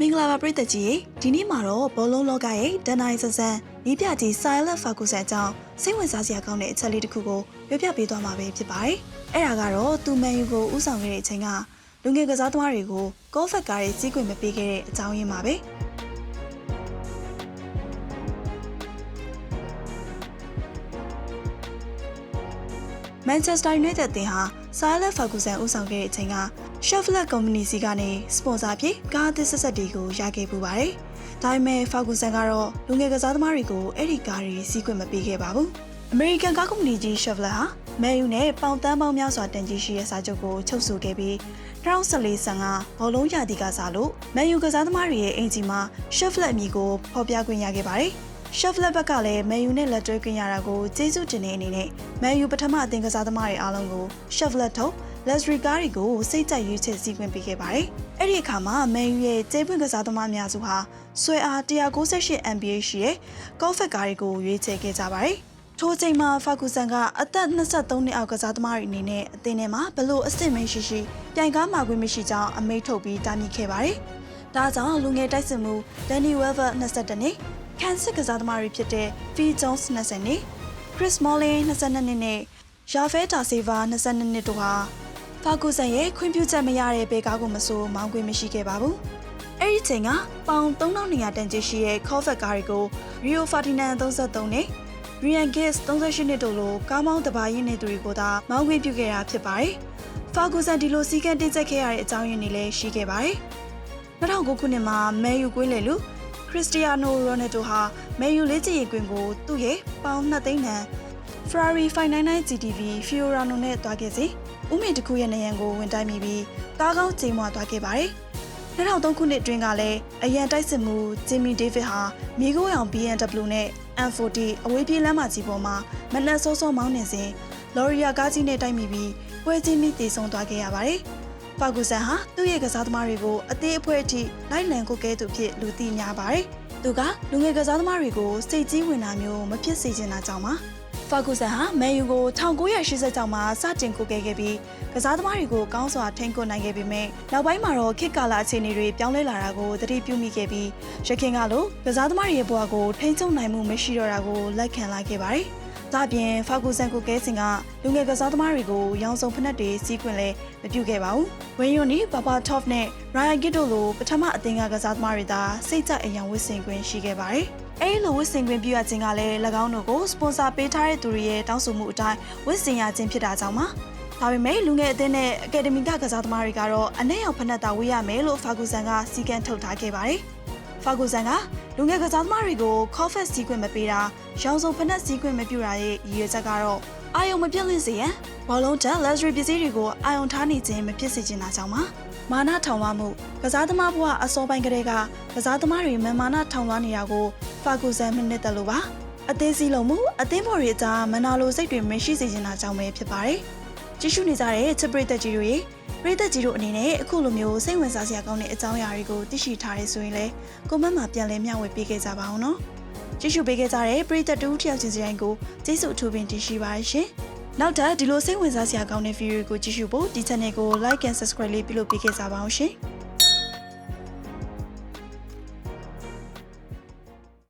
မင်္ဂလာပါပရိသတ်ကြီးရေဒီနေ့မှာတော့ဘောလုံးလောကရဲ့ဒန်နိုင်ဆန်ဆန်ဤပြကြီး Silent Ferguson အကြောင်းစိတ်ဝင်စားစရာကောင်းတဲ့အချက်လေးတစ်ခုကိုပြောပြပေးသွားမှာပဲဖြစ်ပါတယ်။အဲ့ဒါကတော့သူမန်ယူကိုဥဆောင်ခဲ့တဲ့အချိန်ကလူငယ်ကစားသမားတွေကိုကောဖက်ကားရဲ့စီးကွင်မပေးခဲ့တဲ့အကြောင်းရင်းပါပဲ။ Manchester United အသင်းဟာ Sir Alex Ferguson ဦးဆောင်ခဲ့တဲ့အချိန်က Chevrolet Company စီကနေစပွန်ဆာဖြစ်ကားအသစ်ဆက်ဆက်တွေကိုရခဲ့ပူပါတယ်။ဒါပေမဲ့ Ferguson ကတော့လူငယ်ကစားသမားတွေကိုအဲ့ဒီကားတွေစီးခွင့်မပေးခဲ့ပါဘူး။ American ကားကုမ္ပဏီကြီး Chevrolet ဟာ Man U နဲ့ပေါင်တန်းပေါင်းများစွာတန်ကြီးရှိတဲ့စာချုပ်ကိုချုပ်ဆိုခဲ့ပြီး2014-15ဘောလုံးရာသီကစားလို့ Man U ကစားသမားတွေရဲ့အင်ဂျီမှာ Chevrolet အမည်ကိုဖော်ပြခွင့်ရခဲ့ပါတယ်။ Chevrolet ဘက်ကလည်းမန်ယူနဲ့လက်တွဲခွင့်ရတာကိုကျေးဇူးတင်တဲ့အနေနဲ့မန်ယူပထမအသင်းကစားသမားတွေအားလုံးကို Chevrolet ထုတ် luxury ကားတွေကိုစိတ်ကြိုက်ရွေးချယ်စီးခွင့်ပေးခဲ့ပါတယ်။အဲ့ဒီအခါမှာမန်ယူရဲ့ကျေးပွင့်ကစားသမားများစုဟာဆွဲအား198 MPH ရှိတဲ့ကော့ဖက်ကားတွေကိုရွေးချယ်ခဲ့ကြပါတယ်။ထိုချိန်မှာဖာကူဆန်ကအသက်23နှစ်အောက်ကစားသမားတွေအနေနဲ့အသင်းထဲမှာဘလို့အစ်စ်မရှိရှိပြိုင်ကားမှာခွင့်မရှိကြောင်းအမိန့်ထုတ်ပြီးတားမြစ်ခဲ့ပါတယ်။ဒါကြောင့်လူငယ်တိုက်စစ်မှု Danny Weber 22နှစ်ခန်းစစ်ကစားသမားတွေဖြစ်တဲ့ Phil Jones 20နှစ် Chris Smalling 22နှစ်နဲ့ Javier Da Silva 22နှစ်တို့ဟာ ဖာကူဆန်ရဲ့ခွင့်ပြုချက်မရတဲ့ဘေကားကိုမဆိုးမောင်းခွင့်မရှိခဲ့ပါဘူး။အဲ့ဒီချိန်ကပေါင်3200တန်ကြီးရှိတဲ့ Corvette ကားတွေကို Rio Ferdinand 33နဲ့ Ryan Giggs 38နှစ်တို့လိုကားမောင်းတပါရင်းနေသူတွေကိုသာမောင်းခွင့်ပြုခဲ့တာဖြစ်ပါတယ်။ဖာကူဆန်ဒီလိုစီကံတင်ဆက်ခဲ့ရတဲ့အကြောင်းရင်းတွေလည်းရှိခဲ့ပါတယ်။2009ခုနှစ်မှာမဲယူကွင်းလေလူခရစ္စတီယာနိုရိုနယ်ဒိုဟာမဲယူလေးချီရင်ကွင်းကိုသူ့ရဲ့ပေါင်2သိန်းတန် Ferrari 599 GTV Fiorano နဲ့တွားခဲ့စီဥမင်တစ်ခုရဲ့နေရန်ကိုဝင်တိုက်မိပြီးကားကောင်းချိန်မွာတွားခဲ့ပါတယ်။2003ခုနှစ်အတွင်းကလည်းအရန်တိုက်စစ်မှုဂျင်မီဒေးဗစ်ဟာမြေကိုရောင် BMW နဲ့ M40 အဝေးပြေးလမ်းမကြီးပေါ်မှာမနက်စောစောမောင်းနေစဉ်လော်ရီယာကားကြီးနဲ့တိုက်မိပြီးပွဲချင်းမိတေဆုံးသွားခဲ့ရပါတယ်။ဖာဂူဆန်ဟာသူ့ရဲ့ကစားသမားတွေကိုအသေးအဖွဲအထိလိုက်လံကိုကဲသူဖြစ်လူသိများပါတယ်။သူကလူငယ်ကစားသမားတွေကိုစိတ်ကြီးဝင်တာမျိုးမဖြစ်စေချင်တာကြောင့်ပါ။ ဖာဂူဆန်ဟာမန်ယူကို1986မှာစတင်ကိုကဲခဲ့ပြီးကစားသမားတွေကိုကောင်းစွာထိန်းကွပ်နိုင်ခဲ့ပေမဲ့နောက်ပိုင်းမှာတော့ခေတ်ကာလအခြေအနေတွေပြောင်းလဲလာတာကိုသတိပြုမိခဲ့ပြီးရခင်ကလိုကစားသမားတွေရဲ့ဘဝကိုထိန်းချုပ်နိုင်မှုမရှိတော့တာကိုလက်ခံလိုက်ခဲ့ပါတယ်။ ဒါပြင်ဖာဂူဆန်ကိုကဲစင်ကလူငယ်ကစားသမားတွေကိုရောင်စုံဖက်နှက်တွေစီးခွင့်လဲမပြုခဲ့ပါဘူး။ဝင်းယွန်နီဘာဘာထော့ဖ်နဲ့ရိုင်ယန်ဂစ်တို့လိုပထမအသင်းကကစားသမားတွေသာစိတ်ကြအယံဝစ်စင်ခွင့်ရှိခဲ့ပါတယ်။အဲဒီလိုဝစ်စင်ခွင့်ပြုရခြင်းကလည်း၎င်းတို့ကိုစပွန်ဆာပေးထားတဲ့သူတွေရဲ့တောင်းဆိုမှုအတိုင်းဝစ်စင်ရခြင်းဖြစ်တာကြောင့်ပါ။ဒါပေမဲ့လူငယ်အသင်းနဲ့အကယ်ဒမီကကစားသမားတွေကတော့အနက်ရောင်ဖက်နှက်သာဝေးရမယ်လို့ဖာဂူဆန်ကစီကံထုတ်ထားခဲ့ပါတယ်။ ဖာဂူဆန်ကလူငယ်ကစားသမားတွေကိုကော့ဖက်စီးခွင့်မပေးတာရောင်စုံဖက်နှက်စီးခွင့်မပြုတာရဲ့ရည်ရွယ်ချက်ကတော့အာယုံမပြတ်လင့်စေရန်ဘောလုံးတက် luxury ပစ္စည်းတွေကိုအာယုံထားနေခြင်းမဖြစ်စေချင်တာကြောင့်ပါမာနထောင်လွှားမှုကစားသမားဘဝအစောပိုင်းကတည်းကကစားသမားတွေမမာနထောင်လွှားနေတာကိုဖာဂူဆန်မိနစ်တယ်လို့ပါအသေးစီးလုံးမှုအသင်းဖော်တွေအကြားမနာလိုစိတ်တွေမရှိစေချင်တာကြောင့်ပဲဖြစ်ပါတယ် ကြည့်ရှုနေကြတဲ့ချစ်ပရိသတ်ကြီးတို့ရေပရိသတ်ကြီးတို့အနေနဲ့အခုလိုမျိုးစိတ်ဝင်စားစရာကောင်းတဲ့အကြောင်းအရာတွေကိုသိရှိထားရဆိုရင်လည်းကွန်မန့်မှာပြန်လည်မျှဝေပေးခဲ့ကြပါအောင်နော်ကြည့်ရှုပေးခဲ့ကြတဲ့ပရိသတ်တူတယောက်ချင်းစီတိုင်းကိုကျေးဇူးအထူးပင်တင်ရှိပါရှင်နောက်ထပ်ဒီလိုစိတ်ဝင်စားစရာကောင်းတဲ့ဗီဒီယိုကိုကြည့်ရှုဖို့ဒီ channel ကို like and subscribe လေးပြုလုပ်ပေးခဲ့ကြပါအောင်ရှင်